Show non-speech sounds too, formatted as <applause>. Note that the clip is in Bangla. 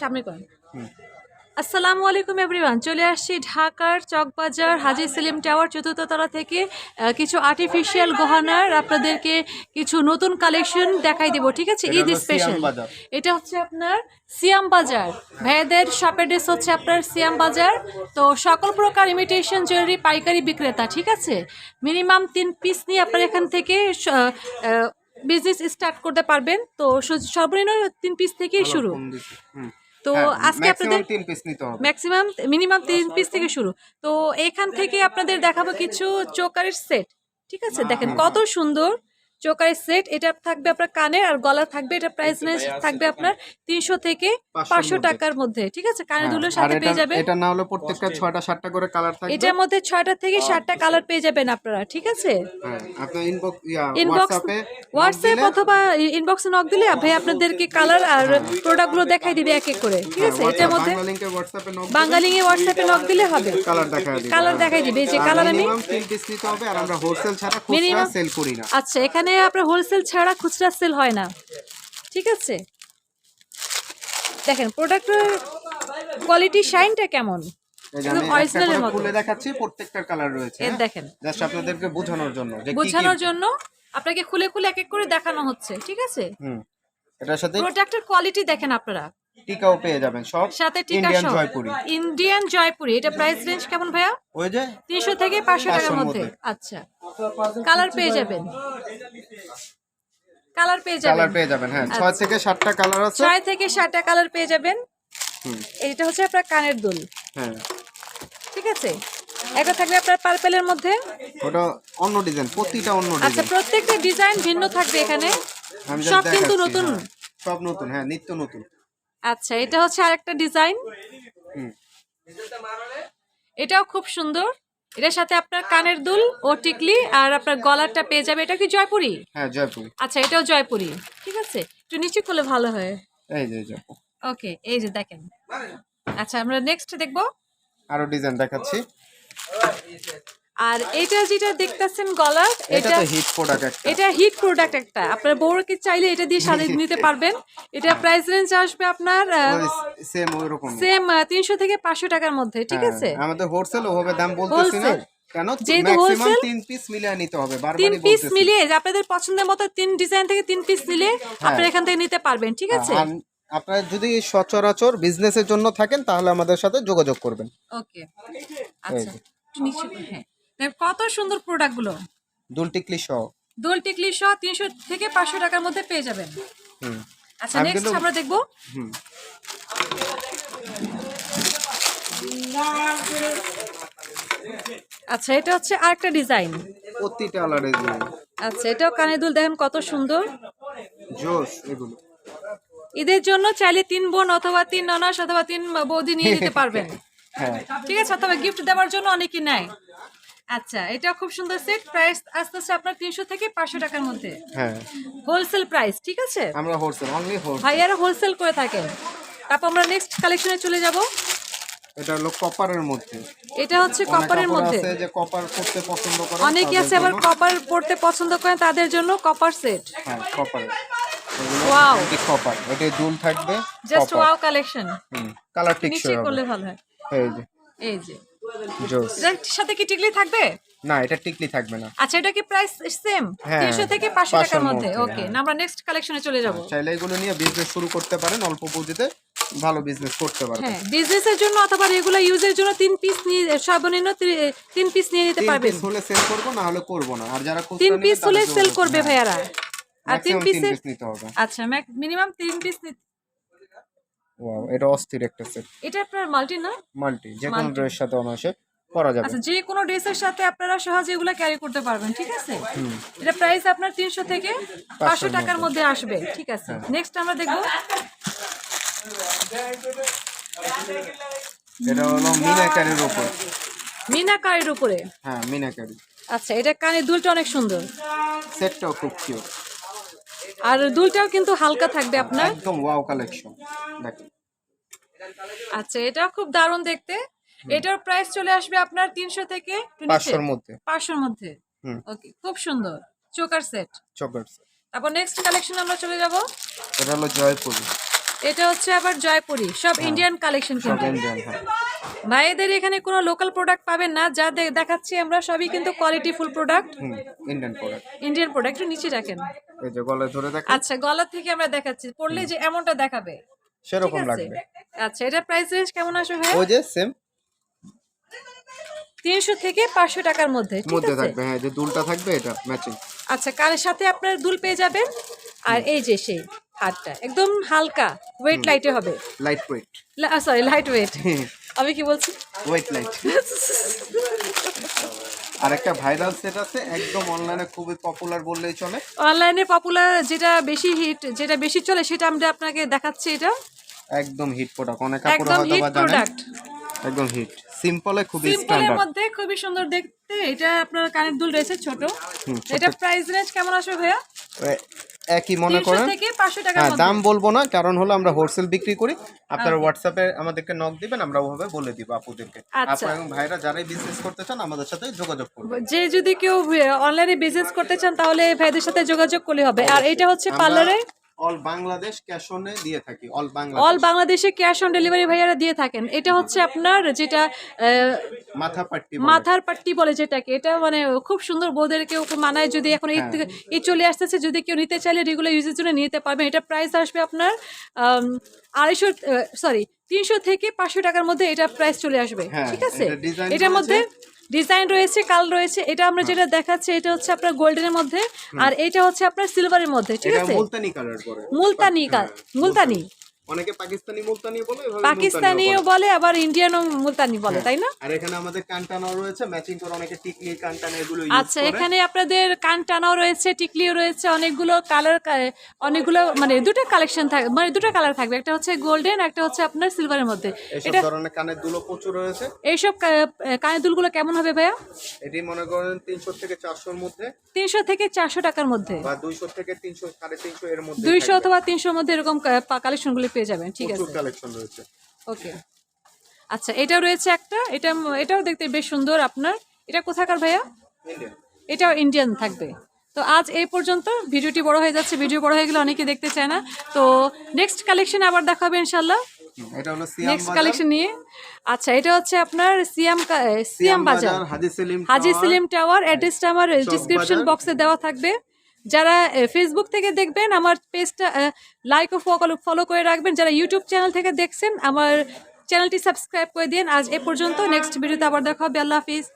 সামনে করেন। আসসালামু আলাইকুম এভরিওয়ান চলে আসছি ঢাকার চকবাজার হাজি সেলিম টাওয়ার চতুর্থ তলা থেকে। কিছু আর্টিফিশিয়াল গহনার আপনাদেরকে কিছু নতুন কালেকশন দেখাই দেবো ঠিক আছে? ঈদ স্পেশাল এটা হচ্ছে আপনার সিয়াম বাজার। ভাইয়াদের শপের ড্রেস হচ্ছে আপনার সিয়াম বাজার। তো সকল প্রকার ইমিটেশন জুয়েলারি পাইকারি বিক্রেতা ঠিক আছে? মিনিমাম তিন পিস নিয়ে আপনার এখান থেকে বিজনেস স্টার্ট করতে পারবেন। তো সর্বনিম্ন তিন পিস থেকেই শুরু। তো হ্যাঁ, আজকে আপনাদের তিন পিস নিতে হবে। ম্যাক্সিমাম মিনিমাম তিন পিস থেকে শুরু। তো এখান থেকে আপনাদের দেখাবো কিছু চোকারের সেট ঠিক আছে? দেখেন কত সুন্দর। চোকারের সেট এটা থাকবে আপনার কানের আর গলা থাকবে এটা প্রাইস রেঞ্জ থাকবে আপনার তিনশো থেকে পাঁচশো টাকার মধ্যে ঠিক আছে? কানের হ্যাঁ, দুলোর সাথে পেয়ে যাবেন। এটা না হলে প্রত্যেকটা ছয়টা সাতটা করে কালার থাকবে। এটার মধ্যে ছয়টা থেকে সাতটা কালার পেয়ে যাবেন আপনারা ঠিক আছে? হ্যাঁ ইনবক্স ইনবক্স হোয়াটসঅ্যাপ অথবা ইনবক্সে নক দিলে ভাই আপনাদেরকে কালার আর প্রোডাক্টগুলো দেখাই দিবে এক এক করে ঠিক আছে? এটার মধ্যে বাংলা লিংকে হোয়াটসঅ্যাপে নক দিলে হবে। কালার দেখা দিবে। কালার দেখাই দিবে এই যে কালার আমি মিনিমাম তিন পিস নিতে হবে আর আমরা হোলসেল ছাড়া খুচরা সেল করি না। আচ্ছা এখানে আপনার হোলসেল ছাড়া খুচরা সেল হয় না। ঠিক আছে? দেখেন প্রোডাক্টের কোয়ালিটি শাইনটা কেমন? এই যে একদম আমি একটা অরিজিনালের মতো। খুলে দেখাচ্ছি প্রত্যেকটার কালার রয়েছে এর দেখেন। জাস্ট আপনাদেরকে বোঝানোর জন্য বোঝানোর আপনাকে খুলে খুলে এক এক করে দেখানো হচ্ছে ঠিক আছে? হুম। এটার সাথে প্রোডাক্টের কোয়ালিটি দেখেন আপনারা। টিকাও পেয়ে যাবেন সব সাথে টিকা ইন্ডিয়ান জয়পুরি ইন্ডিয়ান জয়পুরি এটা প্রাইস রেঞ্জ কেমন ভাইয়া? ওই যে তিনশো থেকে পাঁচশো টাকার 500 মধ্যে। মধ্যে। আচ্ছা। কালার পেয়ে যাবেন। কালার পেয়ে যাবেন। কালার পেয়ে যাবেন হ্যাঁ। ছয় থেকে সাতটা কালার আছে। ছয় থেকে সাতটা কালার পেয়ে যাবেন। হুম, এটা হচ্ছে আপনার কানের দুল। হ্যাঁ। ঠিক আছে? একটা থাকবে আপনার পার্পেলের মধ্যে। ওটা অন্য ডিজাইন প্রতিটা অন্য ডিজাইন আচ্ছা প্রত্যেকটা ডিজাইন ভিন্ন থাকবে এখানে। সব কিন্তু নতুন। হ্যাঁ। সব নতুন হ্যাঁ নিত্য নতুন। আচ্ছা এটা হচ্ছে আরেকটা ডিজাইন হুম। এটাও খুব সুন্দর। এটার সাথে আপনার কানের দুল ও টিকলি আর আপনার গলারটা পেয়ে যাবে। এটা কি জয়পুরি? হ্যাঁ জয়পুরি। আচ্ছা এটাও জয়পুরি। ঠিক আছে? একটু নিচে করলে ভালো হয়। এই যে জয়পুর ওকে এই যে দেখেন। আচ্ছা আমরা নেক্সট দেখব। আরও ডিজাইন দেখাচ্ছি। আর এটা যেটা দেখতেছেন গলার এটা হিট প্রোডাক্ট একটা। এটা হিট প্রোডাক্ট একটা। আপনার বউকে চাইলে এটা দিয়ে সাজিয়ে <laughs> নিতে পারবেন। এটা প্রাইস রেঞ্জ আসবে আপনার সেম ওই রকম সেম তিনশো থেকে পাঁচশো টাকার মধ্যে ঠিক আছে? আমাদের হোলসেল ওভাবে দাম বলতেছি না। কেন? ম্যাক্সিমাম তিন পিস মিলিয়ে নিতে হবে তিন পিস মিলিয়ে যে আপনাদের পছন্দের মতো তিন ডিজাইন থেকে তিন পিস নিলে আপনারা এখান থেকে নিতে পারবেন ঠিক আছে? আর আপনারা যদি সচরাচর বিজনেসের জন্য থাকেন তাহলে আমাদের সাথে যোগাযোগ করবেন। ওকে আচ্ছা হ্যাঁ। কত সুন্দর প্রোডাক্টগুলো। দুল টিকলি সহ। দোল টিকলি সহ তিনশো থেকে পাঁচশো টাকার মধ্যে পেয়ে যাবেন। আচ্ছা নেক্সট আমরা দেখব। আচ্ছা এটা হচ্ছে আরেকটা ডিজাইন প্রতিটা আলাদা ডিজাইন আচ্ছা এটাও কানে দুল দেখেন কত সুন্দর। জোস এগুলো। ঈদের জন্য চাইলে তিন বোন অথবা তিন ননাস অথবা তিন বৌদি নিয়ে <laughs> নিতে পারবেন। হ্যাঁ। ঠিক আছে অথবা গিফট দেওয়ার জন্য অনেকে নেয়। আচ্ছা এটা খুব সুন্দর সেট প্রাইস আস্তে আস্তে আপনার তিনশো থেকে পাঁচশো টাকার মধ্যে। হ্যাঁ। হোলসেল প্রাইস ঠিক আছে? আমরা হোলসেল অনলি হোলসেল ভাইয়ারা হোলসেল করে থাকেন। তারপর আমরা নেক্সট কালেকশনে চলে যাব। এটা হলো কপারের মধ্যে। এটা হচ্ছে কপারের মধ্যে। আছে যে কপার করতে পছন্দ করে অনেকে আছে আবার কপার পড়তে পছন্দ করেন তাদের জন্য কপার সেট হ্যাঁ কপার ওয়াও এটা কপার এটা দুল থাকবে জাস্ট ওয়াও কালেকশন কালার নিচে করলে ভালো হয়। এই যে। এই যে। সাথে কি টিকলি থাকবে? না এটা টিকলি থাকবে না। আচ্ছা এটা কি প্রাইস সেম হ্যাঁ, তিনশো থেকে 500 টাকার মধ্যে। ওকে হ্যাঁ। আমরা নেক্সট কালেকশনে চলে যাব। চাইলে এগুলো নিয়ে বিজনেস শুরু করতে পারেন অল্প পুঁজিতে ভালো বিজনেস করতে পারবেন। হ্যাঁ বিজনেসের জন্য অথবা রেগুলার ইউজের জন্য তিন পিস নিয়ে সর্বনিম্ন তিন পিস নিয়ে নিতে তিন পিস হলে সেল করব না হলে করব না। আর যারা খুচরা তিন পিস হলে সেল করবে হ্যাঁ, ভাইয়ারা। আর তিন পিসের পিস নিতে হবে। আচ্ছা মিনিমাম তিন পিস ওয়াও এটা অস্থির একটা সেট এটা আপনার মাল্টি না? মাল্টি যে কোনো Multi। ড্রেস সাথে অনায়াসে পরা যাবে। আচ্ছা যে কোনো ড্রেসের সাথে আপনারা সহজে এগুলো ক্যারি করতে পারবেন ঠিক আছে? এটা প্রাইস আপনার তিনশো থেকে পাঁচশো টাকার মধ্যে আসবে ঠিক আছে? হ্যাঁ। নেক্সট আমরা দেখব। এটা হলো মিনাকারির উপর। মিনাকারির উপরে। হ্যাঁ মিনাকারি। আচ্ছা এটা কানের দুলটা অনেক সুন্দর। সেটটাও খুব কিউট আর দুলটাও কিন্তু হালকা থাকবে আপনার। একদম ওয়াও কালেকশন দেখেন আচ্ছা এটাও খুব দারুণ দেখতে। এটার প্রাইস চলে আসবে আপনার তিনশো থেকে পাঁচশোর মধ্যে। পাঁচশোর মধ্যে? ওকে খুব সুন্দর। চোকার সেট চকার তারপর নেক্সট কালেকশন আমরা চলে যাব। এটা হলো জয়পুরি। এটা হচ্ছে আবার জয়পুরি। সব ইন্ডিয়ান কালেকশন কিন্তু। হ্যাঁ। ভাইদের এখানে কোনো লোকাল প্রোডাক্ট পাবেন না যা দেখাচ্ছি আমরা সবই কিন্তু quality full product Indian product Indian product একটু নিচে রাখেন। এই যে গলায় ধরে দেখেন। আচ্ছা গলা থেকে আমরা দেখাচ্ছি। পড়লে যে এমনটা দেখাবে। সেরকম লাগবে। আচ্ছা এটা প্রাইস রেঞ্জ কেমন আসবে ভাই ওই যে সেম তিনশো থেকে পাঁচশো টাকার মধ্যে মধ্যে থাকবে হ্যাঁ যে দুলটা থাকবে এটা ম্যাচিং আচ্ছা কারের সাথে আপনার দুল পেয়ে যাবেন। আর এই যে সেই হারটা একদম হালকা ওয়েট লাইটে হবে। Light weight sorry light weight আমি কি বলছি? ওয়েট লাইট <laughs> আর একটা ভাইরাল সেট আছে একদম অনলাইনে খুবই পপুলার বললেই চলে। অনলাইনে পপুলার যেটা বেশি হিট যেটা বেশি চলে সেটা আমরা আপনাকে দেখাচ্ছি এটা। একদম হিট প্রোডাক্ট অনেক কাপড় একদম হয়তো বা জানেন। একদম হিট সিম্পলে খুবই স্ট্যান্ডার্ড মধ্যে খুবই সুন্দর দেখতে এটা আপনার কানের দুল রয়েছে ছোট। এটা প্রাইস রেঞ্জ কেমন আসবে ভাইয়া? একই মনে করেন? হ্যাঁ দাম বলব না কারণ হলো আমরা হোলসেল বিক্রি করি। আপনারা হোয়াটসঅ্যাপে আমাদেরকে নক দিবেন আমরা ওভাবে বলে দিব আপুদেরকে। আপনারা এবং ভাইরা যারাই বিজনেস করতে চান আমাদের সাথে যোগাযোগ করবেন। যে যদি কেউ অনলাইনে বিজনেস করতে চান তাহলে ভাইদের সাথে যোগাযোগ করলে হবে। আর এটা হচ্ছে পার্লারে অল বাংলাদেশ ক্যাশ অনে দিয়ে থাকি অল অল বাংলাদেশে ক্যাশ অন ডেলিভারি ভাইয়ারা দিয়ে থাকেন। এটা হচ্ছে আপনার যেটা মাথা পাট্টি মাথার পাট্টি বলে যেটাকে। এটা মানে খুব সুন্দর বউদেরকেও খুব মানায় যদি এখন এই এই চলে আসতেছে যদি কেউ নিতে চাইলে রেগুলার ইউজের জন্য নিতে পারবেন এটা প্রাইস আসবে আপনার আড়াইশো সরি তিনশো থেকে পাঁচশো টাকার মধ্যে এটা প্রাইস চলে আসবে। হ্যাঁ, ঠিক আছে? এটার মধ্যে। ডিজাইন রয়েছে কাল রয়েছে এটা আমরা যেটা দেখাচ্ছি এটা হচ্ছে আপনার গোল্ডেনের মধ্যে আর এটা হচ্ছে আপনার সিলভারের মধ্যে ঠিক আছে? মুলতানি কালার মুলতানি কাল হ্যাঁ, মুলতানি। অনেকে পাকিস্তানি মুলতানি বলে পাকিস্তানিও বলে। আবার ইন্ডিয়ানও মুলতানি বলে তাই না? আর এখানে আমাদের কানটানাও রয়েছে ম্যাচিং করে অনেকে টিকলি কানটানা এগুলো আচ্ছা এখানে আপনাদের কান টানাও রয়েছে টিকলিও রয়েছে অনেকগুলো কালার অনেকগুলো মানে দুটো কালেকশন থাকবে মানে দুটো কালার থাকবে একটা হচ্ছে গোল্ডেন একটা হচ্ছে আপনার সিলভারের মধ্যে। এইসব এটা ধরনের কানের দুলো প্রচুর রয়েছে। এইসব কানের দুলগুলো কেমন হবে ভাইয়া? এটি মনে করেন তিনশো থেকে চারশোর মধ্যে। তিনশো থেকে চারশো টাকার মধ্যে। বা দুইশো থেকে তিনশো সাড়ে তিনশো এর মধ্যে দুইশো অথবা তিনশোর মধ্যে এরকম কালেকশনগুলি পেয়ে যাবেন ঠিক আছে। কালেকশন রয়েছে। ওকে। আচ্ছা এটাও রয়েছে একটা এটা এটাও দেখতে বেশ সুন্দর আপনার। এটা কোথাকার ভাইয়া? ইন্ডিয়ান এটাও ইন্ডিয়ান থাকবে। তো আজ এই পর্যন্ত ভিডিওটি বড় হয়ে যাচ্ছে ভিডিও বড় হয়ে গেলে অনেকে দেখতে চায় না। তো নেক্সট কালেকশন আবার দেখা হবে ইনশাল্লাহ এটা হলো সিয়াম নেক্সট কালেকশন নিয়ে। আচ্ছা এটা হচ্ছে আপনার সিয়াম সিয়াম বাজার। হাজি সেলিম হাজি সেলিম টাওয়ার অ্যাড্রেসটা আমার ডিসক্রিপশন বক্সে দেওয়া থাকবে। যারা ফেসবুক থেকে দেখবেন, আমার পেজটা লাইক ও ফলো করে রাখবেন। যারা ইউটিউব চ্যানেল থেকে দেখছেন, আমার চ্যানেলটি সাবস্ক্রাইব করে দিন। আজ এ পর্যন্ত নেক্সট ভিডিওতে আবার দেখা হবে। আল্লাহ হাফিজ।